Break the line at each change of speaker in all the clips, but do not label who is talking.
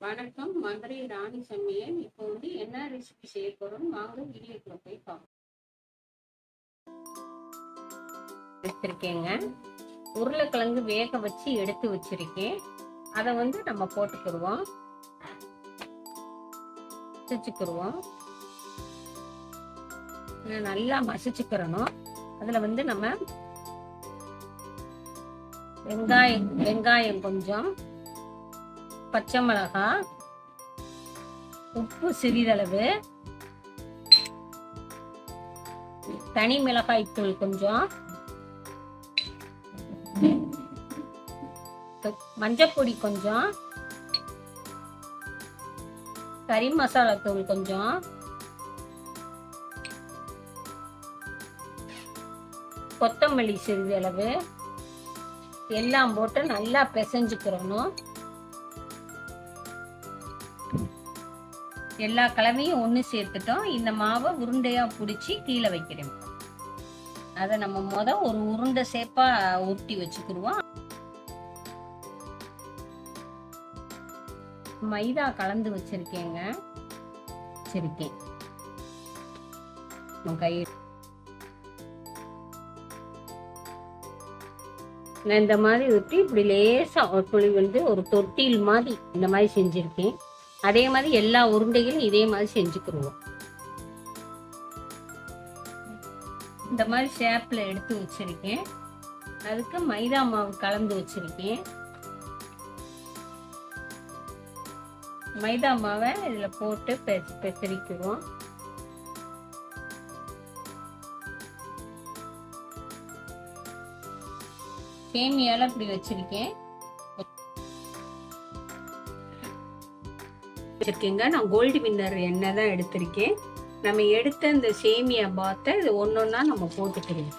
வணக்கம் மதுரை ராணி சமையல் இப்போ வந்து என்ன ரெசிபி செய்ய போறோம்? வாங்க வீடியோக்குள்ள போய் பார்ப்போம். வச்சிருக்கேங்க உருளைக்கிழங்கு வேக வச்சு எடுத்து வச்சிருக்கேன். அதை வந்து நம்ம போட்டுக்கிடுவோம். மசிச்சுக்கிடுவோம். நல்லா மசிச்சுக்கிறணும் அதில் வந்து நம்ம வெங்காயம் வெங்காயம் கொஞ்சம் பச்சை மிளகாய் உப்பு சிறிதளவு தனி மிளகாய் தூள் கொஞ்சம் மஞ்சப்பொடி கொஞ்சம் கறி மசாலா தூள் கொஞ்சம் கொத்தமல்லி சிறிதளவு எல்லாம் போட்டு நல்லா பிசைஞ்சுக்கிறணும். எல்லா கலவையும் ஒன்று சேர்த்துட்டோம். இந்த மாவை உருண்டையாக பிடிச்சி கீழே வைக்கிறேன். அதை நம்ம மொதல் ஒரு உருண்டை சேப்பாக உருட்டி வச்சுக்கிடுவோம். மைதா கலந்து வச்சிருக்கேங்க. வச்சிருக்கேன் கை நான் இந்த மாதிரி ஊற்றி இப்படி லேசாக ஒரு புளி வந்து ஒரு தொட்டில் மாதிரி இந்த மாதிரி செஞ்சுருக்கேன். அதே மாதிரி எல்லா உருண்டைகளும் இதே மாதிரி செஞ்சுக்கிடுவோம் இந்த மாதிரி ஷேப்பில் எடுத்து வச்சிருக்கேன். அதுக்கு மைதா மாவு கலந்து வச்சிருக்கேன். மைதா மாவை இதில் போட்டு பெ- பெசரிக்குவோம். சேமியால் இப்படி வச்சிருக்கேன். வச்சிருக்கேங்க நான் கோல்டு வின்னர் எண்ணெய் தான் எடுத்திருக்கேன். நம்ம எடுத்த இந்த சேமியா பாத்தை இது ஒன்றா நம்ம போட்டுக்கிறோம்.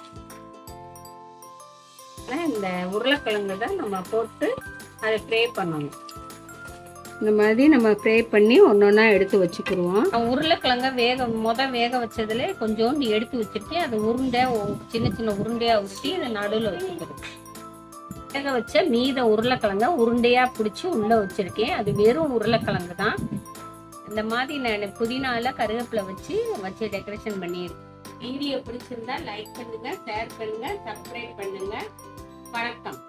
இந்த உருளைக்கிழங்கு தான் நம்ம போட்டு அதை ஃப்ரை பண்ணணும். இந்த மாதிரி நம்ம ஃப்ரை பண்ணி ஒன்றா எடுத்து வச்சுக்கிடுவோம் உருளைக்கிழங்க வேக முத வேக வச்சதுல கொஞ்சோண்டு எடுத்து வச்சுட்டு அதை உருண்டை சின்ன சின்ன உருண்டையாக ஊற்றி அதை நடுவில் வச்சுக்கிறோம் வேக வச்ச மீத உருளைக்கிழங்க உருண்டையா பிடிச்சி உள்ள வச்சிருக்கேன். அது வெறும் உருளைக்கிழங்கு தான். இந்த மாதிரி நான் புதினால கருவேப்பிலை வச்சு வச்சு டெக்கரேஷன் பண்ணியிருக்கேன். வீடியோ பிடிச்சிருந்தா லைக் பண்ணுங்க ஷேர் பண்ணுங்க சப்ஸ்கிரைப் பண்ணுங்க. வணக்கம்.